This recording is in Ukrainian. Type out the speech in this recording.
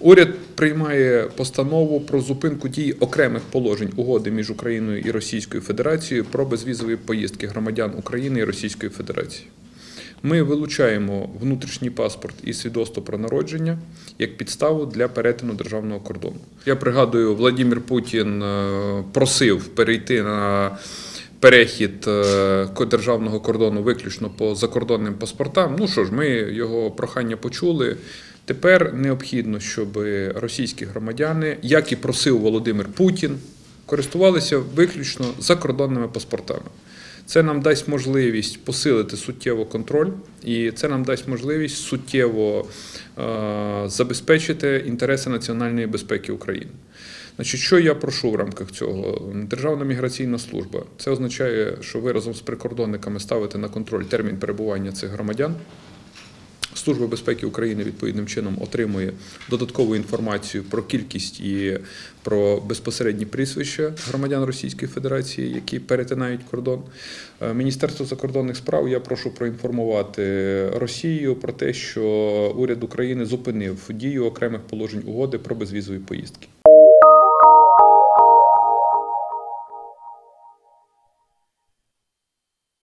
Уряд приймає постанову про зупинку дії окремих положень угоди між Україною і Російською Федерацією про безвізові поїздки громадян України і Російської Федерації. Ми вилучаємо внутрішній паспорт і свідоцтво про народження як підставу для перетину державного кордону. Я пригадую, Владимир Путін е, просив перейти на перехід е, державного кордону виключно по закордонним паспортам. Ну що ж, ми його прохання почули. Тепер необхідно, щоб російські громадяни, як і просив Володимир Путін, користувалися виключно закордонними паспортами. Це нам дасть можливість посилити суттєво контроль, і це нам дасть можливість суттєво е, забезпечити інтереси національної безпеки України. Значить, що я прошу в рамках цього? Державна міграційна служба. Це означає, що ви разом з прикордонниками ставите на контроль термін перебування цих громадян. Служба безпеки України відповідним чином отримує додаткову інформацію про кількість і про безпосередні прізвища громадян Російської Федерації, які перетинають кордон. Е, Міністерство закордонних справ я прошу проінформувати Росію про те, що уряд України зупинив дію окремих положень угоди про безвізові поїздки.